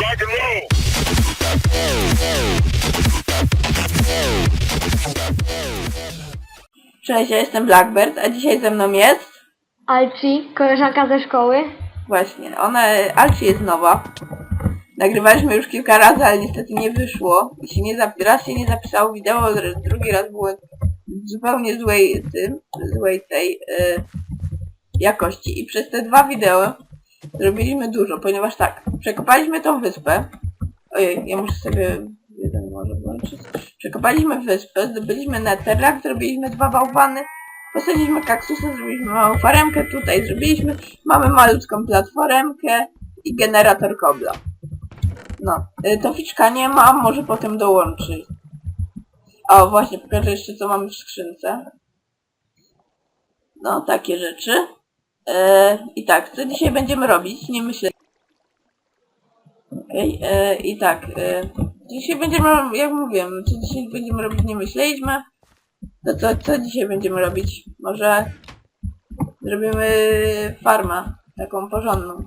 Rock and roll. Cześć, ja jestem Blackbird, a dzisiaj ze mną jest... Alci, koleżanka ze szkoły. Właśnie, ona... Alci jest nowa. Nagrywaliśmy już kilka razy, ale niestety nie wyszło. I się nie zap... Raz się nie zapisało wideo, drugi raz było zupełnie złej, tym, złej tej y, jakości. I przez te dwa wideo zrobiliśmy dużo, ponieważ tak, przekopaliśmy tą wyspę. Ojej, ja muszę sobie jeden może włączyć. Przekopaliśmy wyspę, zdobyliśmy netherrack, zrobiliśmy dwa bałwany, posadziliśmy kaktusy, zrobiliśmy małą faremkę tutaj, zrobiliśmy, mamy malutką platformkę i generator kobla. No, y, to ficzka nie mam, może potem dołączy. O, właśnie, pokażę jeszcze co mamy w skrzynce. No, takie rzeczy. E, I tak, co dzisiaj będziemy robić? Nie myślę. Okej, e, i tak. E, dzisiaj będziemy, jak mówiłem, co dzisiaj będziemy robić, nie myśleliśmy. To co, co dzisiaj będziemy robić? Może zrobimy farmę, taką porządną.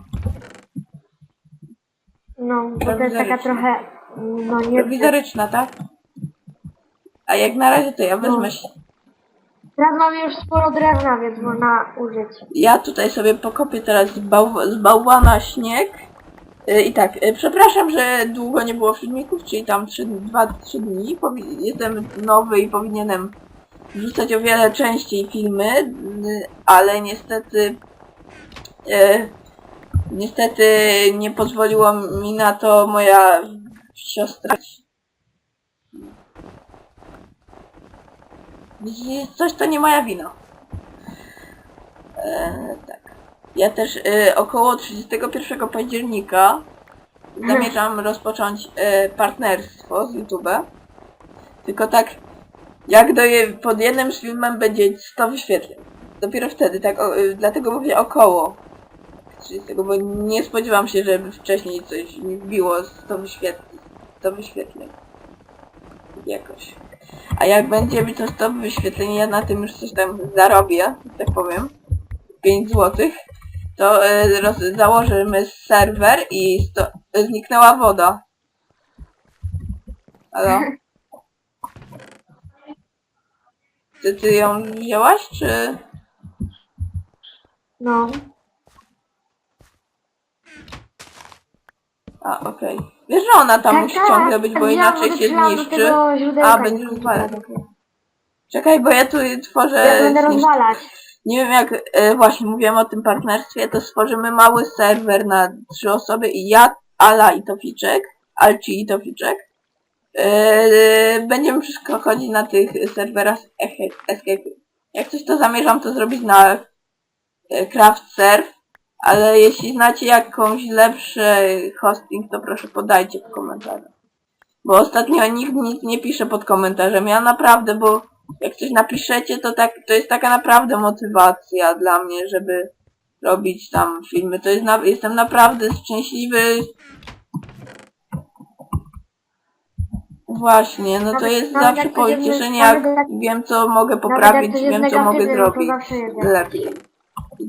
No, bo to jest taka trochę... No nie... Prowizoryczna, tak? A jak na razie to ja wezmę No. Teraz mamy już sporo drewna, więc można użyć. Ja tutaj sobie pokopię teraz z, bał, z bałwana śnieg. Y, I tak, y, przepraszam, że długo nie było filmików, czyli tam 2-3 dni. Jestem nowy i powinienem wrzucać o wiele częściej filmy, y, ale niestety niestety nie pozwoliło mi na to moja siostra. Coś to nie moja wina. E, tak. Ja też e, około 31 października zamierzam rozpocząć e, partnerstwo z YouTube. Tylko tak, jak do je, pod jednym filmem będzie 100 wyświetleń. Dopiero wtedy, tak, o, e, dlatego mówię około 30, bo nie spodziewam się, żeby wcześniej coś mi wbiło 100 wyświetleń. 100 wyświetleń. Jakoś. A jak będzie mi to 100 wyświetleń, ja na tym już coś tam zarobię, tak powiem. 5 złotych, to e, roz, założymy serwer i sto, zniknęła woda. Halo? Ty, ty ją wzięłaś, czy... No. A, okej. Wiesz, że ona tam Tak, musi tak, ciągle być, bo inaczej się zniszczy. A, rozwalać, będzie. okej. Czekaj, bo ja tu tworzę... Ja będę zniszcz- rozwalać. Nie wiem jak, e, właśnie mówiłem o tym partnerstwie, to stworzymy mały serwer na trzy osoby i ja, Ala i Toficzek, Alci i Toficzek. E, będziemy wszystko chodzić na tych serwerach Escape. Jak coś to zamierzam to zrobić na e, Craft Serve, ale jeśli znacie jakąś lepszy hosting, to proszę podajcie w komentarzach. Bo ostatnio nikt nic nie pisze pod komentarzem. Ja naprawdę, bo jak coś napiszecie, to tak, to jest taka naprawdę motywacja dla mnie, żeby robić tam filmy. To jest na, jestem naprawdę szczęśliwy. Właśnie, no to Nawet- jest nawet zawsze jak coś jest- pocieszenie, jak nawet jak- wiem co mogę poprawić, coś jest wiem co mogę negatywne, no to zrobić zawsze jest lepiej.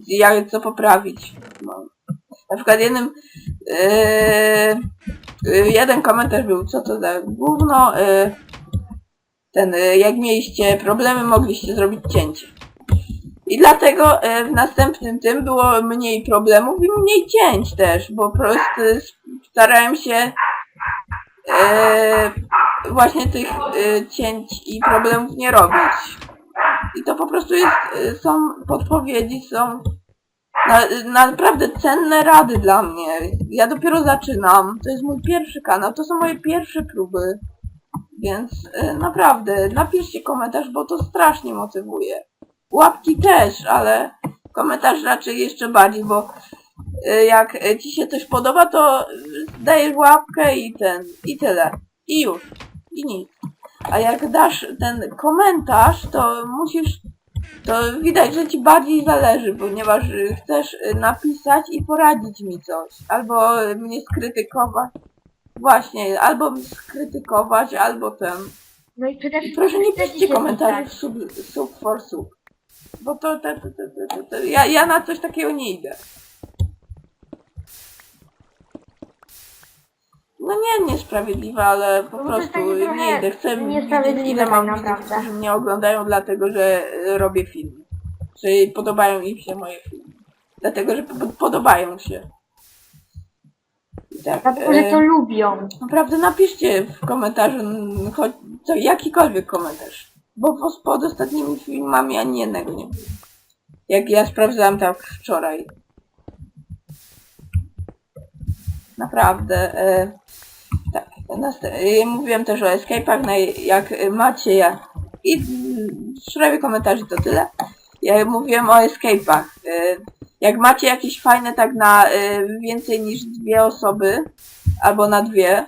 Jak co poprawić. No. Na przykład jednym yy, yy, jeden komentarz był, co to za gówno, yy, ten, yy, jak mieliście problemy, mogliście zrobić cięcie. I dlatego yy, w następnym tym było mniej problemów i mniej cięć też, bo po prostu starałem się yy, właśnie tych yy, cięć i problemów nie robić. I to po prostu jest, y, są podpowiedzi, są na, naprawdę cenne rady dla mnie. Ja dopiero zaczynam, to jest mój pierwszy kanał, to są moje pierwsze próby. Więc y, naprawdę, napiszcie komentarz, bo to strasznie motywuje. Łapki też, ale komentarz raczej jeszcze bardziej, bo y, jak ci się coś podoba, to dajesz łapkę i ten, i tyle. I już. I nic. A jak dasz ten komentarz, to musisz, to widać, że ci bardziej zależy, ponieważ chcesz napisać i poradzić mi coś. Albo mnie skrytykować. Właśnie, albo mnie skrytykować, albo ten. No i przede wszystkim... proszę nie piszcie komentarzy sub, sub for sub. Bo to, to, to, to, to, to, ja, ja na coś takiego nie idę. No nie niesprawiedliwe, ale po prostu trochę nie idę. Chcę widzieć niesprawiedliwe ile tak mam widzów, naprawdę. którzy mnie oglądają, dlatego że y, robię filmy. Czyli podobają im się moje filmy. Dlatego, że po- podobają się. I Tak, Dlatego, że e, to lubią. Naprawdę napiszcie w komentarzu choć co, jakikolwiek komentarz. Bo po, pod ostatnimi filmami ani jednego nie było. Jak ja sprawdzałem tak wczoraj. Naprawdę. E, tak. E, mówiłem też o escape'ach, jak macie ja. I w sprawie komentarzy to tyle. Ja mówiłem o escape'ach. E, jak macie jakieś fajne tak na e, więcej niż dwie osoby, albo na dwie,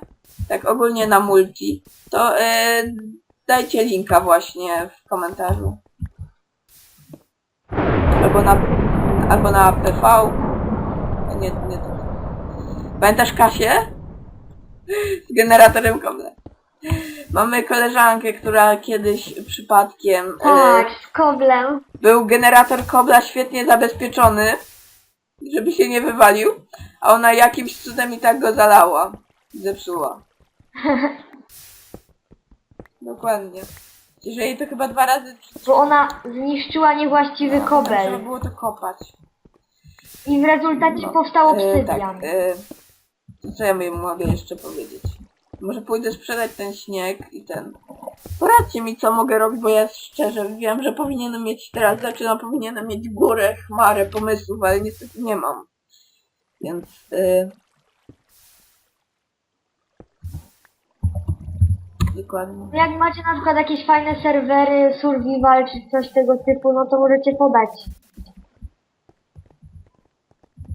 tak ogólnie na multi, to dajcie linka właśnie w komentarzu. Albo na, albo na PV. Nie, nie. Pamiętasz Kasię? Z generatorem kobla. Mamy koleżankę, która kiedyś przypadkiem e, Tak, z koblem. był generator kobla świetnie zabezpieczony, żeby się nie wywalił, a ona jakimś cudem i tak go zalała. Zepsuła. Dokładnie. Że jej to chyba dwa razy Bo ona zniszczyła niewłaściwy trzeba kobel. było to kopać. I w rezultacie No, powstał e, obsydian. tak, e, co ja bym mogę jeszcze powiedzieć? Może pójdę sprzedać ten śnieg i ten. Poradźcie mi, co mogę robić, bo ja szczerze wiem, że powinienem mieć teraz, zaczynam, powinienem mieć górę, chmarę pomysłów, ale niestety nie mam. Więc. E, dokładnie. Jak macie na przykład jakieś fajne serwery, survival czy coś tego typu, no to możecie podać.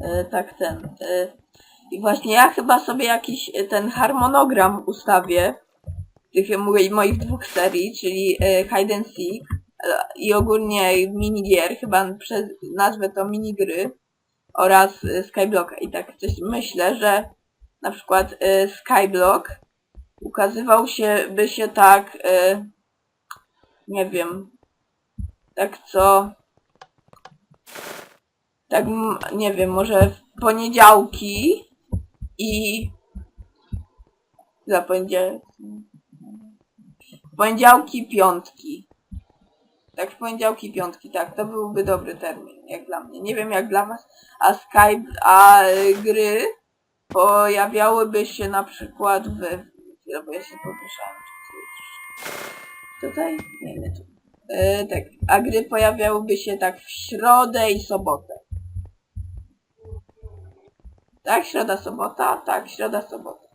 E, tak, ten. E, I właśnie ja chyba sobie jakiś e, ten harmonogram ustawię tych moich, dwóch serii, czyli e, Hide and Seek e, i ogólnie minigier, chyba przez nazwę to minigry oraz Skyblocka. I tak coś myślę, że na przykład Skyblock ukazywał się, by się tak, nie wiem, tak co tak, nie wiem, może w poniedziałki i za poniedziałek. Poniedziałki, piątki. Tak, w poniedziałki, piątki, tak, to byłby dobry termin, jak dla mnie. Nie wiem jak dla was, a Skype, a gry pojawiałyby się na przykład w... Bo ja się poruszałem. Tutaj? Nie, nie tu. E, tak, a gry pojawiałyby się tak w środę i sobotę. Tak, środa, sobota, tak, środa, sobota.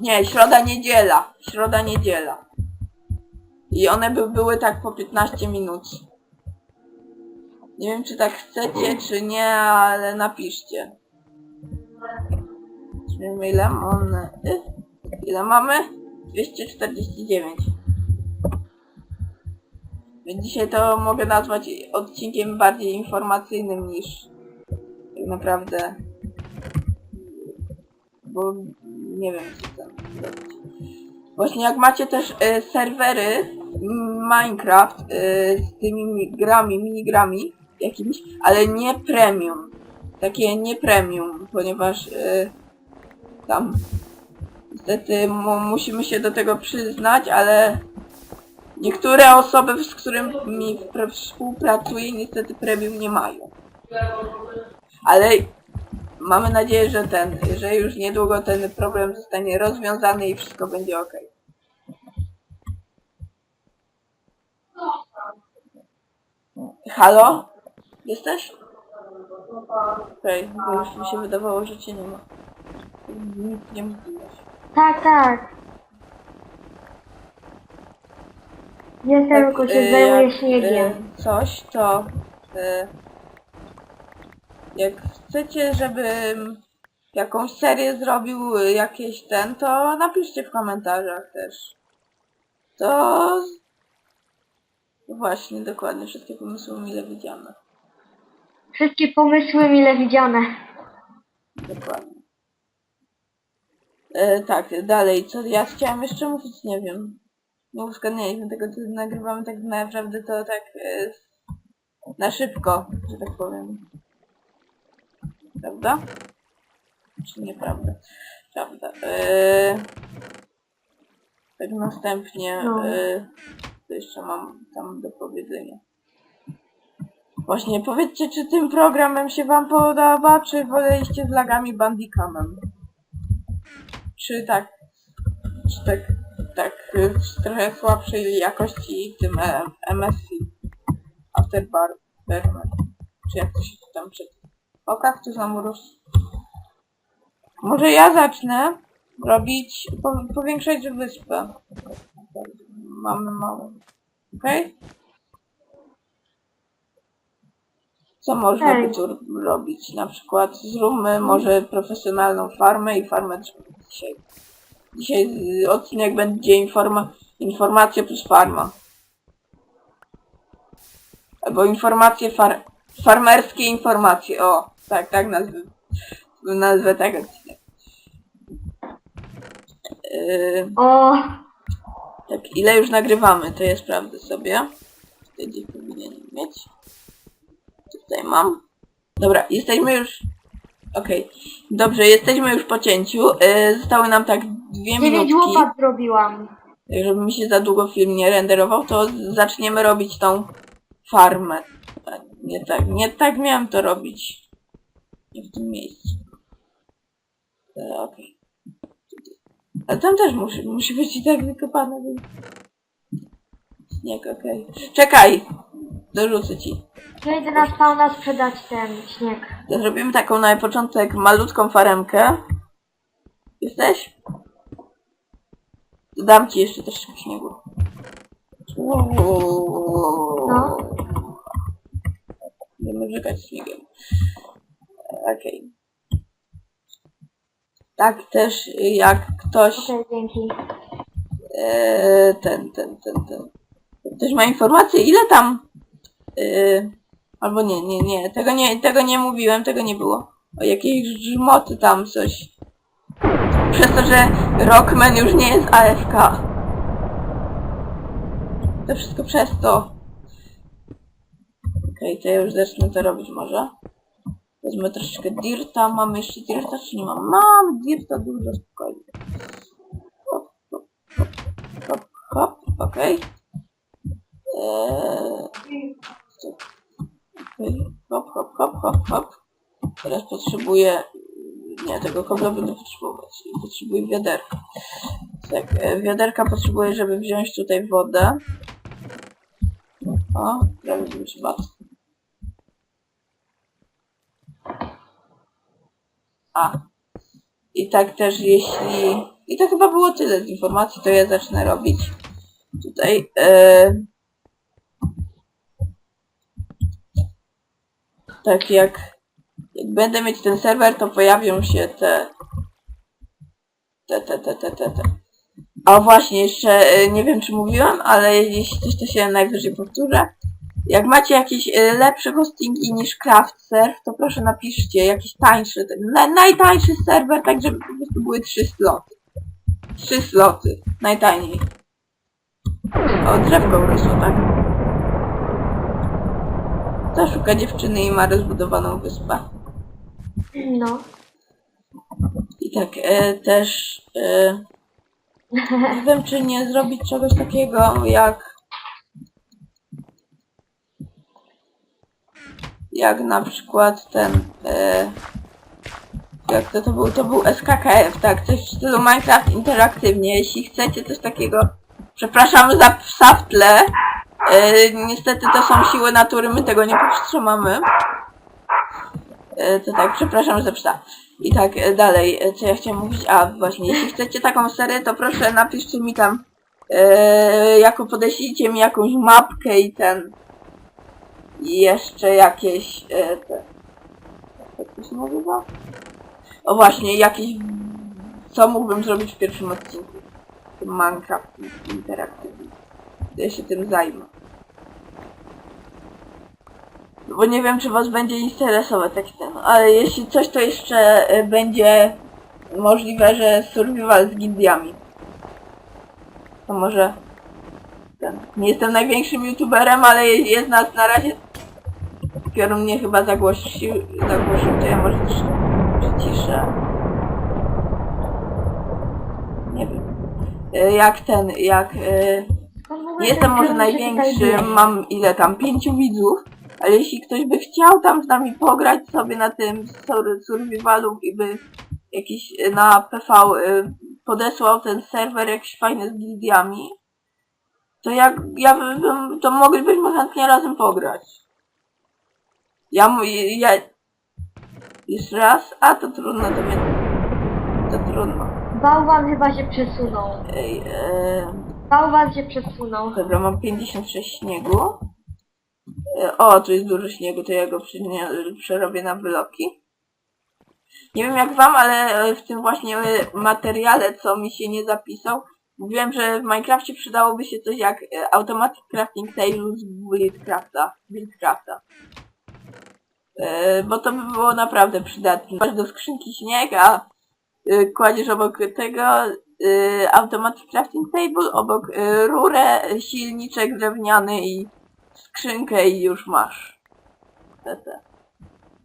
Nie, środa, niedziela. Środa, niedziela. I one by były tak po 15 minut. Nie wiem, czy tak chcecie, czy nie, ale napiszcie. Wiem, ile y, Ile mamy? 249. Więc dzisiaj to mogę nazwać odcinkiem bardziej informacyjnym niż naprawdę. Bo nie wiem co tam zrobić. Właśnie jak macie też y, serwery m, Minecraft y, z tymi mi- grami, minigrami jakimiś, ale nie premium. Takie nie premium, ponieważ y, tam niestety mu, musimy się do tego przyznać, ale niektóre osoby, z którymi pr- współpracuję, niestety premium nie mają. Ale mamy nadzieję, że ten, że już niedługo ten problem zostanie rozwiązany i wszystko będzie ok. Halo? Jesteś? Okej, bo już mi się wydawało, że cię nie ma. Nikt nie mówiłeś. Tak, tak. Jestem, tylko się e, zajmuję jak, śniegiem. e, coś, to e, jak chcecie, żebym jakąś serię zrobił, jakieś ten, to napiszcie w komentarzach też. To właśnie, dokładnie, wszystkie pomysły mile widziane. Wszystkie pomysły mile widziane. Dokładnie. E, tak, dalej, co ja chciałem jeszcze mówić, nie wiem. Nie uzgadnialiśmy tego, co nagrywamy tak naprawdę, to tak e, na szybko, że tak powiem. Prawda? Czy nieprawda? Prawda. Eee, tak następnie, No. eee, co jeszcze mam tam do powiedzenia? Właśnie, powiedzcie, czy tym programem się wam podoba, czy woleliście z lagami Bandicamem? Czy tak, czy tak, tak w trochę słabszej jakości tym e, MSC Afterburner, czy jak to się tam czyta? O, kaktus amurus. Może ja zacznę robić, po, powiększać wyspę. Mamy małą. Okej? Co można by tu robić? Na przykład zróbmy może profesjonalną farmę i farmę dzisiaj. Dzisiaj odcinek będzie informa informacje plus farma. Albo informacje far farmerskie informacje. O, tak, tak nazwę. Nazwę tak odcinek. Yy, O, tak, ile już nagrywamy, to ja sprawdzę sobie. Gdzieś powinienem mieć. Tutaj mam. Dobra, jesteśmy już... Okej. Dobrze, jesteśmy już po cięciu. Yy, zostały nam tak dwie dziewięć minutki. łopat zrobiłam. Tak, żeby mi się za długo film nie renderował, to zaczniemy robić tą farmę. Nie tak, nie tak miałem to robić. Nie w tym miejscu. E, Okej. A tam też musi, musi być i tak wykopane. więc- Śnieg, okej. Czekaj! Dorzucę ci. Idę na spawna sprzedać ten śnieg. To Zrobimy taką na początek malutką faremkę. Jesteś? Dodam ci jeszcze troszeczkę śniegu. No. Śniegiem. E, Okej. Tak też jak ktoś Okej, dzięki. e, ten, ten, ten, ten. Ktoś ma informację, ile tam e, albo nie, nie, nie, tego nie, tego nie mówiłem, tego nie było. O jakiejś żmoty tam coś. Przez to, że Rockman już nie jest AFK. To wszystko przez to. Okej, to ja już zacznę to robić może. Wezmę troszeczkę dirta. Mamy jeszcze dirta, czy nie mam? Mam dirta dużo, spokojnie. Hop, hop, hop, hop, hop, okej. Eee, okej, hop, hop, hop, hop, hop. Teraz potrzebuję... Nie, tego kobla będę potrzebować. Potrzebuję wiaderka. Tak, e, wiaderka potrzebuję, żeby wziąć tutaj wodę. O, prawie już bardzo. A. I tak też jeśli... I to chyba było tyle z informacji, to ja zacznę robić. Tutaj... E... Tak jak... Jak będę mieć ten serwer, to pojawią się te... Te, te, te, te, te, te. A właśnie, jeszcze e, nie wiem czy mówiłam, ale jeśli coś to się najwyżej powtórzę. Jak macie jakieś e, lepsze hostingi niż CraftServe, to proszę napiszcie jakiś tańszy, ten, na, najtańszy serwer, tak żeby po prostu były trzy sloty. Trzy sloty, najtaniej. O, drzewko urosło, tak? To szuka dziewczyny i ma rozbudowaną wyspę. No. I tak e, też e, nie wiem czy nie zrobić czegoś takiego jak jak na przykład ten e, jak to, to był to był SKKF tak coś w stylu Minecraft interaktywnie jeśli chcecie coś takiego przepraszam za psa w tle e, niestety to są siły natury my tego nie powstrzymamy E, to tak, przepraszam za psa. I tak, e, dalej, e, co ja chciałem mówić? A, właśnie, jeśli chcecie taką serię, to proszę napiszcie mi tam, e, jako podeślijcie mi jakąś mapkę i ten, jeszcze jakieś, e, te, jak to się nazywa? O właśnie, jakieś, co mógłbym zrobić w pierwszym odcinku? Minecraft interaktywny. Ja się tym zajmę. Bo nie wiem, czy was będzie interesować taki ten, ale jeśli coś, to jeszcze e, będzie możliwe, że survival z gildiami. To może ten. Nie jestem największym youtuberem, ale je- jest nas na razie. Piorun mnie chyba zagłosił, zagłosił, to ja może też przyciszę. Nie wiem. E, jak ten, jak... Nie jestem może największy, mam ile tam, pięciu widzów, ale jeśli ktoś by chciał tam z nami pograć sobie na tym survivalu i by jakiś e, na PV e, podesłał ten serwer jakiś fajny z gildiami, to jak ja bym, to moglibyśmy chętnie razem pograć. Ja, ja, jeszcze raz, a to trudno, to będzie, to trudno. Bałwan chyba się przesunął. Ej, e, Bałwan się przesunął. Dobra, mam 56 śniegu. E, O, tu jest dużo śniegu, to ja go przerobię na bloki. Nie wiem jak wam, ale e, w tym właśnie materiale, co mi się nie zapisał, mówiłem, że w Minecrafcie przydałoby się coś jak e, Automatic Crafting Table z Buildcrafta. Buildcrafta. E, Bo to by było naprawdę przydatne. Masz do skrzynki śnieg, a e, kładziesz obok tego y, automatic crafting table, obok rurę, silniczek drewniany i skrzynkę i już masz. To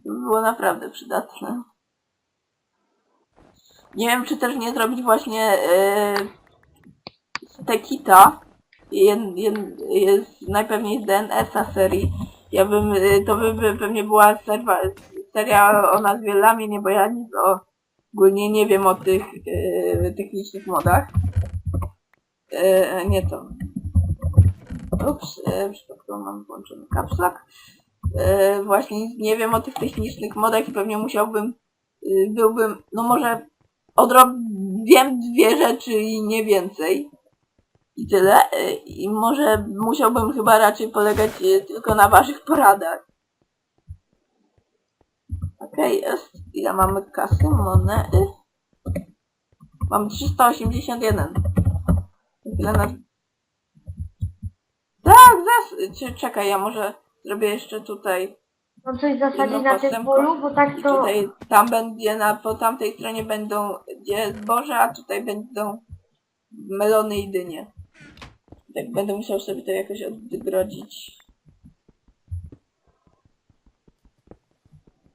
by było naprawdę przydatne. Nie wiem, czy też nie zrobić właśnie y, z Tekita. Jen, jest najpewniej z DNS-a serii. Ja bym, y, to by, by pewnie była serwa, seria o nazwie Lamienie, bo ja nic o Ogólnie nie wiem o tych e, technicznych modach. E, nie to. Ups, e, przypadkowo mam włączony kapslak. E, właśnie nie wiem o tych technicznych modach i pewnie musiałbym, e, byłbym, no może odrob, wiem dwie rzeczy i nie więcej. I tyle. E, I może musiałbym chyba raczej polegać e, tylko na waszych poradach. Okej, jest. Ile mamy kasy? Monety. Mam 381. Ile na... Tak, zas... Czekaj, ja może zrobię jeszcze tutaj. Mam coś zasadzić na tym polu, bo tak to... tutaj, tam będzie na, po tamtej stronie będą gdzie zboże, a tutaj będą melony i dynie. Tak będę musiał sobie to jakoś odgrodzić.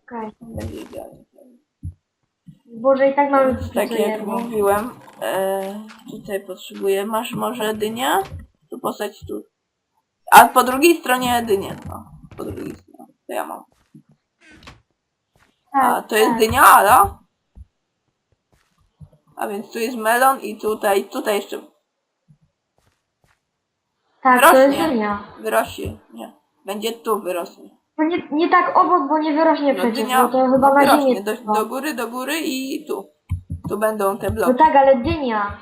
Okej. Będzie idealnie. Boże, i tak mamy Więc tak jak mówiłem, e, tutaj potrzebuję, masz może dynię? Tu postać tu. A po drugiej stronie dynię, no. Po drugiej stronie, to ja mam. A Tak, to jest tak. dynia, ala? A więc tu jest melon i tutaj, tutaj jeszcze Tak, to jest rośnie. dynia. wyrośnie. Nie, będzie tu wyrośnie. No nie, nie tak obok, bo nie wyrośnie No przecież, dynia bo to chyba na wyrośnie ziemi. do, tylko. do góry, do góry i tu. Tu będą te No bloki. tak, ale dynia.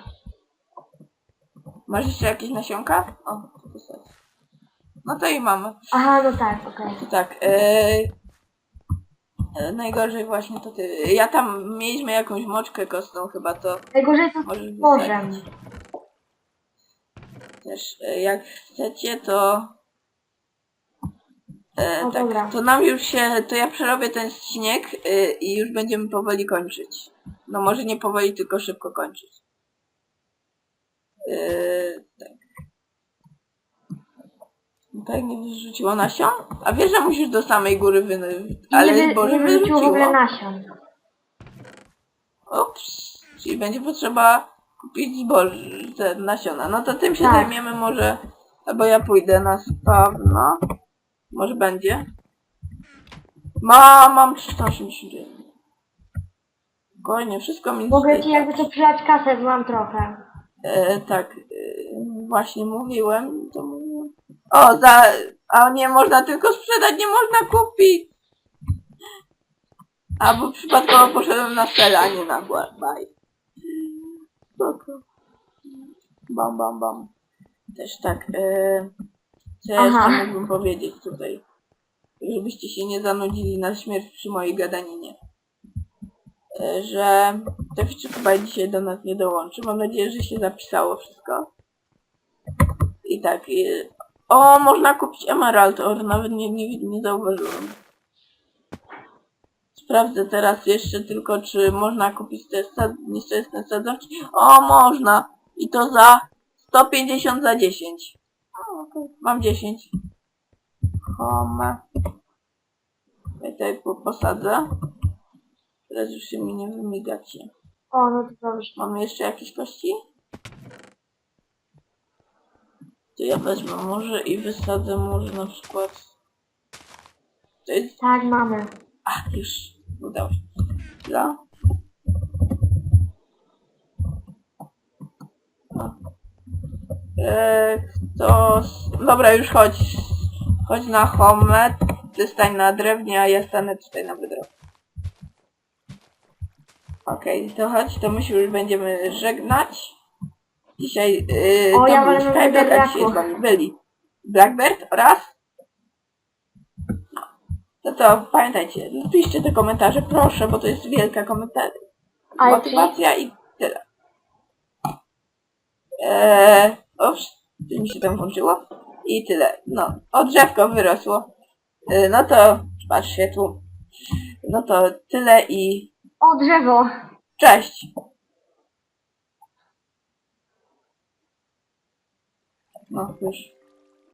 Masz jeszcze jakieś nasionka? O, to postać. No to i mamy. Aha, no tak, okej. To tak, e, e, najgorzej właśnie to ty. Ja tam mieliśmy jakąś moczkę kostną chyba to Najgorzej to możesz z morzem. Też e, jak chcecie to e, tak, dobra. to nam już się, to ja przerobię ten śnieg e, i już będziemy powoli kończyć. No może nie powoli, tylko szybko kończyć. E, tak. No Tak nie wyrzuciło nasion? A wiesz, że musisz do samej góry wy... I Ale nie, wy, zboże nie wyrzuciło w ogóle wyrzuciło. nasion. Ups. Czyli będzie potrzeba kupić zboże, te nasiona. No to tym się Tak. zajmiemy może... Albo ja pójdę na spawna. Może będzie. Mam, mam 389. Spokojnie, wszystko mi Mogę ci jakby to przylać kasę, bo mam trochę. E, tak, e, właśnie mówiłem, to mówiłem. O, za, a nie można tylko sprzedać, nie można kupić. Albo przypadkowo poszedłem na sel, a nie na baj. Spoko. Bam, bam, bam. Też tak, e, co ja Aha. jeszcze mógłbym powiedzieć tutaj? Żebyście się nie zanudzili na śmierć przy mojej gadaninie. E, że Teficzy chyba dzisiaj do nas nie dołączy. Mam nadzieję, że się zapisało wszystko. I tak. I... O, można kupić Emerald Ore. Nawet nie, nie, nie zauważyłem. Sprawdzę teraz jeszcze tylko, czy można kupić te sad... nieszczęsne sadzawki. O, można. I to za 150 za 10. O, okej. Mam 10. Home. Ja tutaj po- posadzę. Teraz już się mi nie wymigacie. O, no to dobrze. Mamy jeszcze jakieś kości? To ja wezmę może i wysadzę może na przykład... To jest... Tak, mamy. A, już udało się. Dla... No. E, kto... s- Dobra, już chodź. Chodź na home. Ty stań na drewnie, a ja stanę tutaj na wydro. Okej, to chodź, to my się już będziemy żegnać. Dzisiaj yy, O, to ja był Skype, a dzisiaj z wami byli Blackbird oraz no to pamiętajcie, piszcie te komentarze, proszę, bo to jest wielka komentarz. Motywacja i tyle. Eee, coś mi się tam włączyło. I tyle. No, o drzewko wyrosło. Eee, no to, patrz światło. No to tyle i O, drzewo! cześć. No, już.